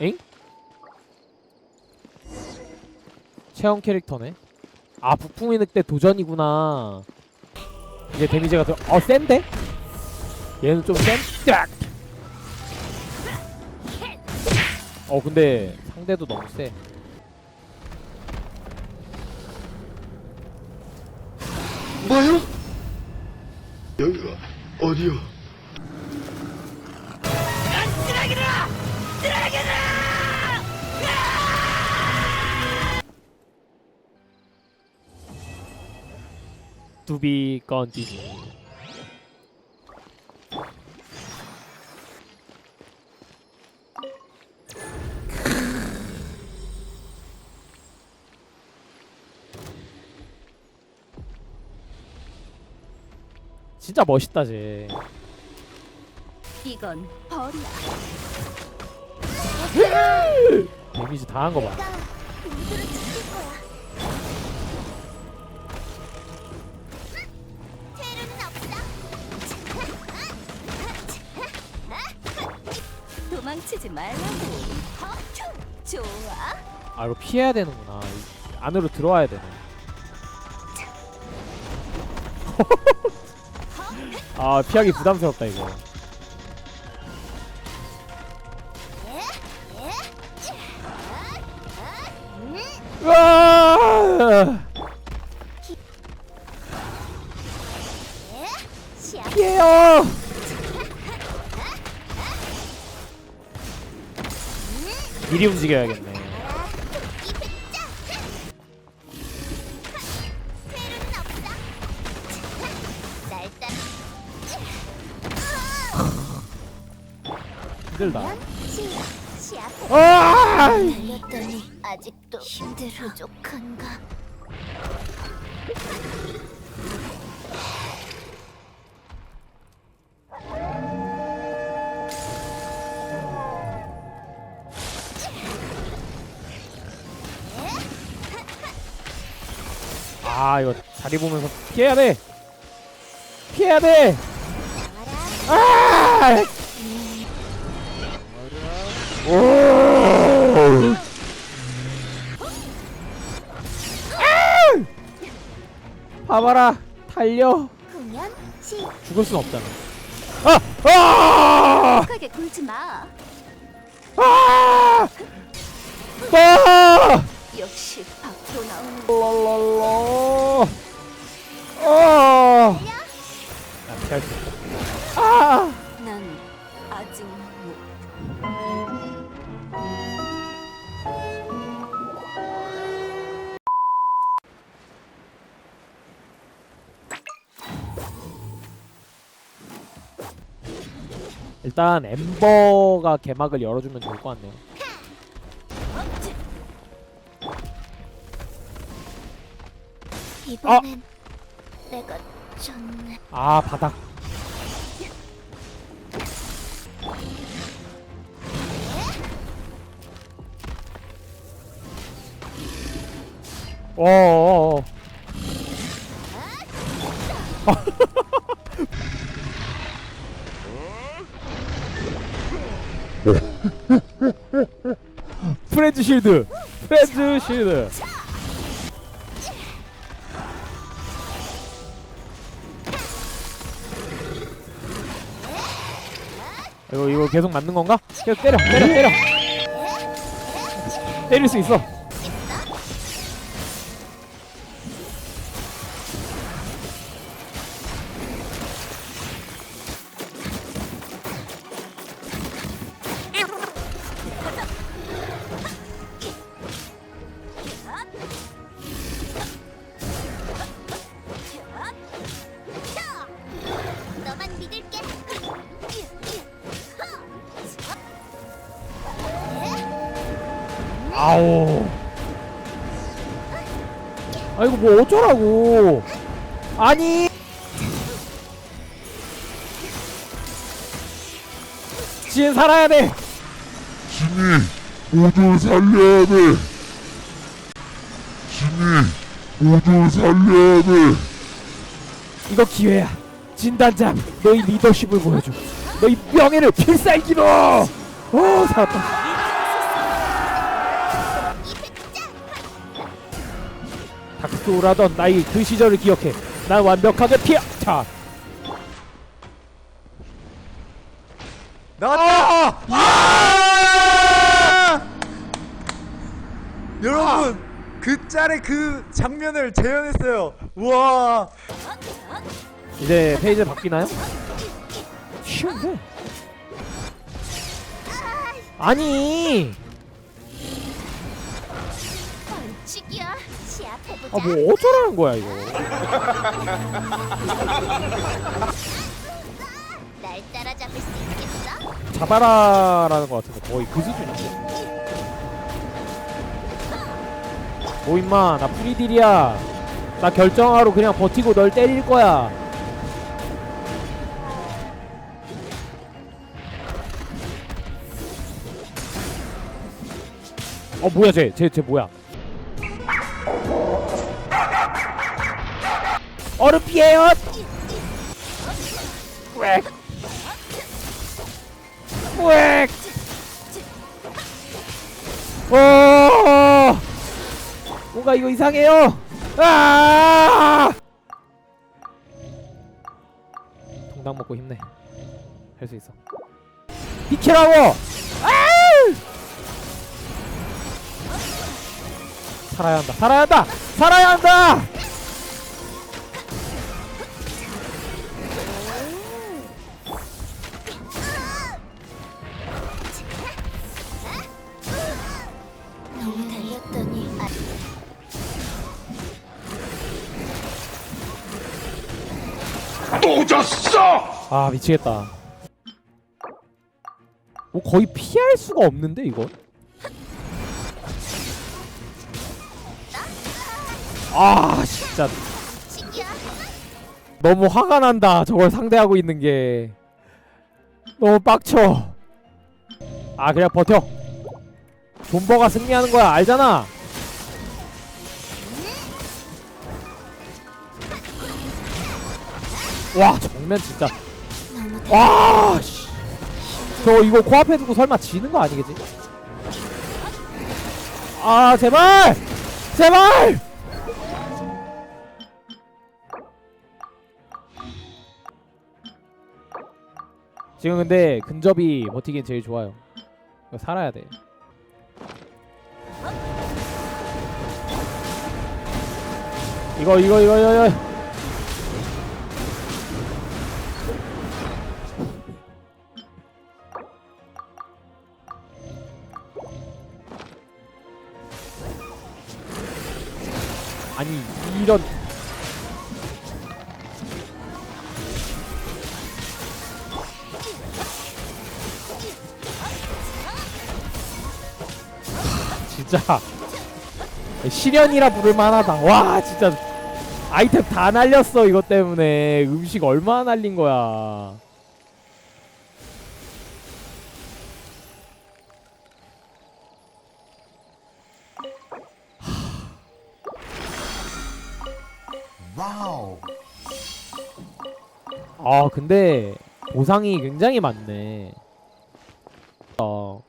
엥? 체험 캐릭터네. 아 북풍의 늑대 도전이구나. 이제 데미지가 더, 어 센데? 얘는 좀 센? 딱! 어 근데 상대도 너무 세. 뭐요? 여기가 어디요? 두비 건티뉴. 진짜 멋있다 쟤. 이건 벌이야. 데미지 다 한 거 봐. 우리들을 지킬 거야. 도망치지 말라고. 좋아. 아 이거 피해야 되는구나. 안으로 들어와야 되네. 아 피하기 부담스럽다 이거. 으아! 피해요. 미리 움직여야겠네. 힘들다. 아! 아직도 힘들어. 부족한가? 아 이거 자리 보면서 피해야 돼. 피해야 돼. 아! 오! 아! 봐봐라 달려 공연 시. 죽을 순 없잖아 아! 아! 굴지 마. 아! 아! 역시 밖으로 나오는 랄랄라 할 수 있다 아! 난 아직 못. 일단 엠버가 개막을 열어주면 좋을 것 같네요 이번엔 내가 졌네. 아 바닥 어어어. 프렌즈 쉴드. 프렌즈 쉴드. 이거 이거 계속 맞는 건가? 계속 때려 때려 때려. 때릴 수 있어 아우 아 이거 뭐 어쩌라고. 아니. 지은 살아야 돼. 진이 모두 살려야 돼. 진이 모두 살려야 돼. 이거 기회야. 진단장 너희 리더십을 보여줘. 너희 명예를 필살기로. 오 살았다 각도라던 나의 그 시절을 기억해 난 완벽하게 피하 자 나왔다! 아! 여러분 그 짤의 그 장면을 재현했어요. 우와. 이제 페이지 바뀌나요? 쉬운데 아니 벌칙이야. 아 뭐 어쩌라는 거야 이거? 날 따라잡을 수 있겠어? 잡아라라는 것 같은데 거의 그 수준인데 뭐 임마 나 프리딜이야. 나 결정하러 그냥 버티고 널 때릴 거야. 어 뭐야 쟤. 쟤쟤 뭐야 피해요. 꽥꽥 어. 뭔가 이거 이상해요. 아! 통당 먹고 힘내. 할 수 있어. 비키라고 아 살아야 한다 살아야 한다 살아야 한다 또 졌어! 아 미치겠다. 뭐 거의 피할 수가 없는데 이건? 아 진짜. 너무 화가 난다 저걸 상대하고 있는 게. 너무 빡쳐. 아 그냥 버텨. 존버가 승리하는 거야 알잖아 와. 정면 진짜. 와 씨. 저 이거 코앞에 두고 설마 지는 거 아니겠지? 아 제발! 제발! 지금 근데 근접이 버티긴 제일 좋아요. 이거 살아야 돼. 이거 이거 이거 이거, 이거. 아니 이런. 진짜. 시련이라 부를 만하다. 와 진짜. 아이템 다 날렸어 이것 때문에. 음식 얼마나 날린 거야 아 근데 보상이 굉장히 많네. 어